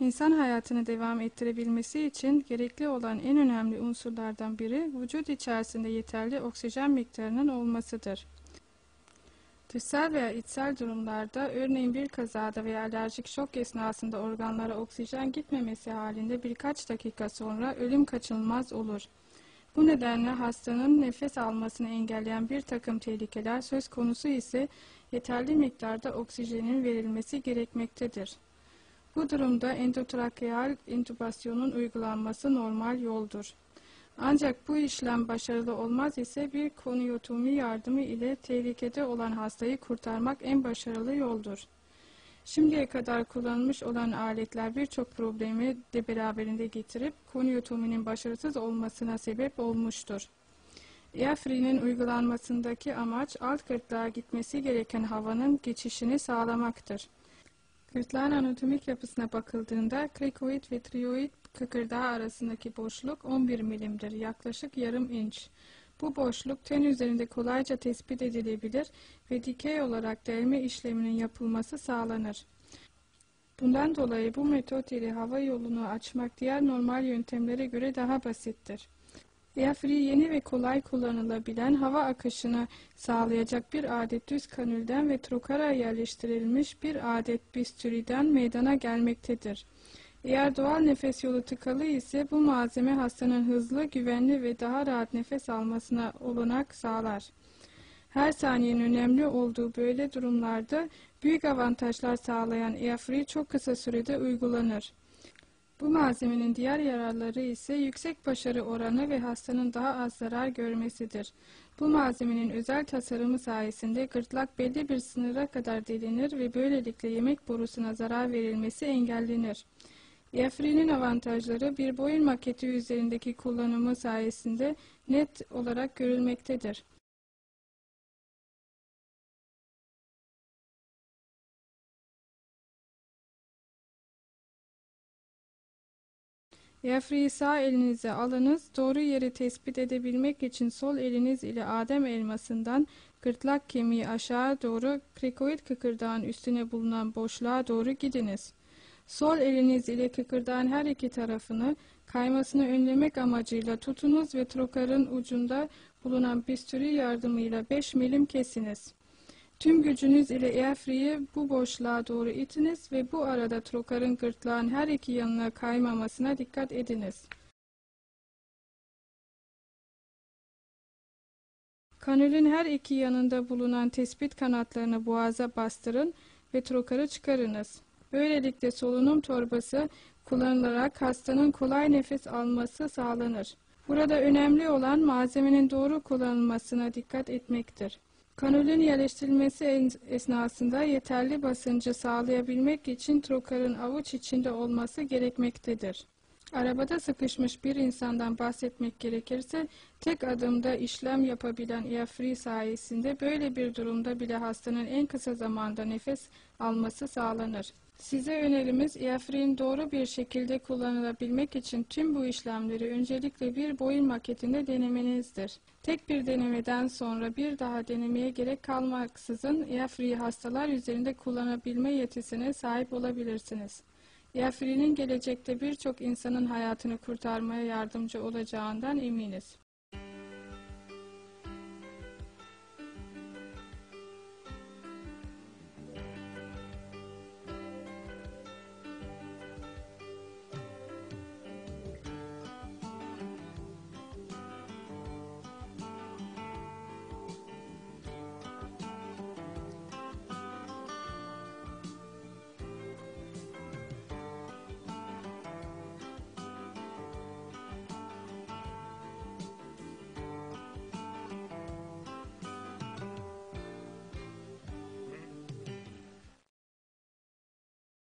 İnsan hayatını devam ettirebilmesi için gerekli olan en önemli unsurlardan biri vücut içerisinde yeterli oksijen miktarının olmasıdır. Dışsal veya içsel durumlarda örneğin bir kazada veya alerjik şok esnasında organlara oksijen gitmemesi halinde birkaç dakika sonra ölüm kaçınılmaz olur. Bu nedenle hastanın nefes almasını engelleyen bir takım tehlikeler söz konusu ise yeterli miktarda oksijenin verilmesi gerekmektedir. Bu durumda endotrakeal intübasyonun uygulanması normal yoldur. Ancak bu işlem başarılı olmaz ise bir koniotomi yardımı ile tehlikede olan hastayı kurtarmak en başarılı yoldur. Şimdiye kadar kullanılmış olan aletler birçok problemi de beraberinde getirip koniotominin başarısız olmasına sebep olmuştur. Diafri'nin uygulanmasındaki amaç alt gırtlağa gitmesi gereken havanın geçişini sağlamaktır. Gırtlağın anatomik yapısına bakıldığında krikoid ve trioid kıkırdağı arasındaki boşluk 11 milimdir, yaklaşık yarım inç. Bu boşluk ten üzerinde kolayca tespit edilebilir ve dikey olarak delme işleminin yapılması sağlanır. Bundan dolayı bu metot ile hava yolunu açmak diğer normal yöntemlere göre daha basittir. Diafri yeni ve kolay kullanılabilen hava akışını sağlayacak bir adet düz kanülden ve trokara yerleştirilmiş bir adet bistüriden meydana gelmektedir. Eğer doğal nefes yolu tıkalı ise bu malzeme hastanın hızlı, güvenli ve daha rahat nefes almasına olanak sağlar. Her saniyenin önemli olduğu böyle durumlarda büyük avantajlar sağlayan EAFRI çok kısa sürede uygulanır. Bu malzemenin diğer yararları ise yüksek başarı oranı ve hastanın daha az zarar görmesidir. Bu malzemenin özel tasarımı sayesinde gırtlak belli bir sınıra kadar delinir ve böylelikle yemek borusuna zarar verilmesi engellenir. Diafrinin avantajları bir boyun maketi üzerindeki kullanımı sayesinde net olarak görülmektedir. Diafriyi sağ elinize alınız. Doğru yeri tespit edebilmek için sol eliniz ile Adem elmasından gırtlak kemiği aşağı doğru krikoid kıkırdağın üstüne bulunan boşluğa doğru gidiniz. Sol eliniz ile kıkırdağın her iki tarafını kaymasını önlemek amacıyla tutunuz ve trokarın ucunda bulunan bisturi yardımıyla 5 milim kesiniz. Tüm gücünüz ile eafriyi bu boşluğa doğru itiniz ve bu arada trokarın gırtlağın her iki yanına kaymamasına dikkat ediniz. Kanülün her iki yanında bulunan tespit kanatlarını boğaza bastırın ve trokarı çıkarınız. Böylelikle solunum torbası kullanılarak hastanın kolay nefes alması sağlanır. Burada önemli olan malzemenin doğru kullanılmasına dikkat etmektir. Kanülün yerleştirilmesi esnasında yeterli basıncı sağlayabilmek için trokarın avuç içinde olması gerekmektedir. Arabada sıkışmış bir insandan bahsetmek gerekirse tek adımda işlem yapabilen EAFRI sayesinde böyle bir durumda bile hastanın en kısa zamanda nefes alması sağlanır. Size önerimiz EAFRI'nin doğru bir şekilde kullanılabilmek için tüm bu işlemleri öncelikle bir boyun maketinde denemenizdir. Tek bir denemeden sonra bir daha denemeye gerek kalmaksızın EAFRI'yi hastalar üzerinde kullanabilme yetisine sahip olabilirsiniz. EAFRI'nin gelecekte birçok insanın hayatını kurtarmaya yardımcı olacağından eminiz.